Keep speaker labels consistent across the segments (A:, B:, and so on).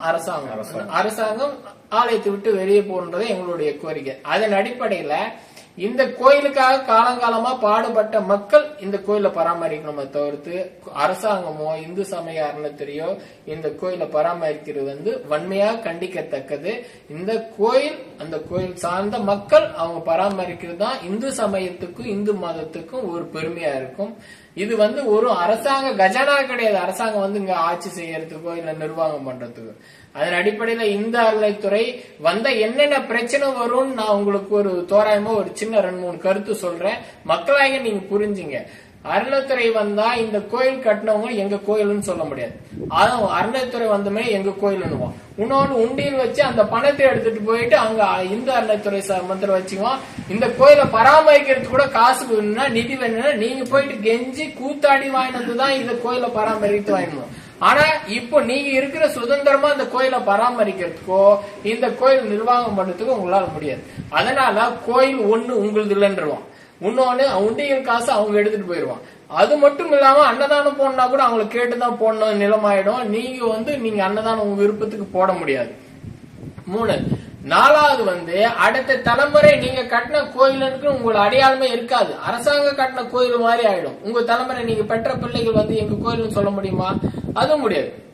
A: அரசாங்கம். அரசாங்கம். ஆலயத்தை விட்டு வெளியே போன்றது எங்களுடைய கோரிக்கை. அதன் அடிப்படையில இந்த கோயிலுக்காக காலங்காலமா பாடுபட்ட மக்கள் இந்த கோயிலை பராமரிக்கணுமே தவிர்த்து அரசாங்கமோ இந்து சமய அறநிலையத்துறையோ இந்த கோயிலை பராமரிக்கிறது வந்து வன்மையாக கண்டிக்கத்தக்கது. இந்த கோயில் அந்த கோயில் சார்ந்த மக்கள் அவங்க பராமரிக்கிறது தான் இந்து சமயத்துக்கும் இந்து மதத்துக்கும் ஒரு பெருமையா இருக்கும். இது வந்து ஒரு அரசாங்க கஜனா கிடையாது. அரசாங்கம் வந்து இங்க ஆட்சி செய்யறதுக்கோ இல்ல நிர்வாகம் பண்றதுக்கோ. அதன் அடிப்படையில இந்த அறநிலைத்துறை வந்த என்னென்ன பிரச்சனை வரும்னு நான் உங்களுக்கு ஒரு தோராயமா ஒரு சின்ன ரெண்டு மூணு கருத்து சொல்றேன் மக்களாக நீங்க புரிஞ்சுங்க அருணத்துறை வந்தா இந்த கோயில் கட்டினவங்க எங்க கோயில்னு சொல்ல முடியாது அதான் அருணைத்துறை வந்தமே எங்க கோயில்னுவோம் இன்னொன்னு உண்டியில் வச்சு அந்த பணத்தை எடுத்துட்டு போயிட்டு அங்க இந்து அறநிலைத்துறை மந்திரம் வச்சுக்குவோம். இந்த கோயிலை பராமரிக்கிறதுக்கு கூட காசு வேணும்னா நிதி வேணும்னா நீங்க போயிட்டு கெஞ்சி கூத்தாடி வாங்கினது தான் இந்த கோயிலை பராமரித்து வாங்கணும் ஆனா இப்போ நீங்க இருக்கிற சுதந்திரமா இந்த கோயிலை பராமரிக்கிறதுக்கோ இந்த கோயில் நிர்வாகம் பண்றதுக்கோ உங்களால முடியாது. அதனால கோயில் ஒண்ணு உங்களுது இல்லைன்றோம் முன்னோடனே உண்டியல் காசு அவங்க எடுத்துட்டு போயிருவான். அது மட்டும் இல்லாம அன்னதானம் போடனா கூட அவங்களை கேட்டுதான் போடணும் நிலமாயிடும். நீங்க வந்து நீங்க அன்னதானம் உங்க விருப்பத்துக்கு போட முடியாது. மூணு நாலாவது வந்து அடுத்த தலைமுறை நீங்க கட்டின கோயிலுக்கு உங்களோட அடையாளமே இருக்காது. அரசாங்கம் கட்டின கோயில் மாதிரி ஆயிடும். உங்க தலைமுறை நீங்க பெற்ற பிள்ளைகள் வந்து எங்க கோயில்னு சொல்ல முடியுமா? அதுவும் முடியாது.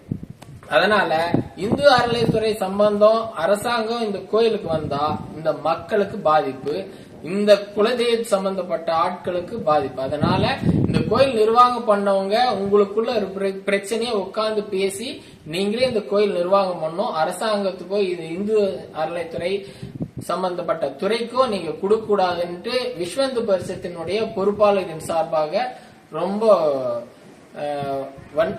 A: அதனால இந்து அறநிலையத்துறை சம்பந்தம் அரசாங்கம் இந்த கோயிலுக்கு வந்தா இந்த மக்களுக்கு பாதிப்பு. இந்த குலதெய்வ சம்பந்தப்பட்ட ஆட்களுக்கு பாதிப்பு. அதனால இந்த கோயில் நிர்வாகம் பண்ணவங்க உங்களுக்குள்ள ஒரு பிர- பிரச்சனையை உட்கார்ந்து பேசி நீங்களே இந்த கோயில் நிர்வாகம் பண்ணும் அரசாங்கத்துக்கோ இது இந்து அறநிலைத்துறை சம்பந்தப்பட்ட துறைக்கோ நீங்க கொடுக்க கூடாதுன்ட்டு விஸ்வந்து பரிசத்தினுடைய பொறுப்பாளரின் சார்பாக ரொம்ப வன்-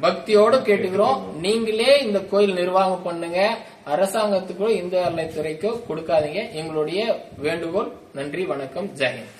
A: பக்தியோடு கேட்டுக்கிறோம். நீங்களே இந்த கோயில் நிர்வாகம் பண்ணுங்க. அரசாங்கத்துக்கோ இந்து அறநிலைத்துறைக்கோ கொடுக்காதீங்க. எங்களுடைய வேண்டுகோள். நன்றி வணக்கம். ஜெயஹிந்த்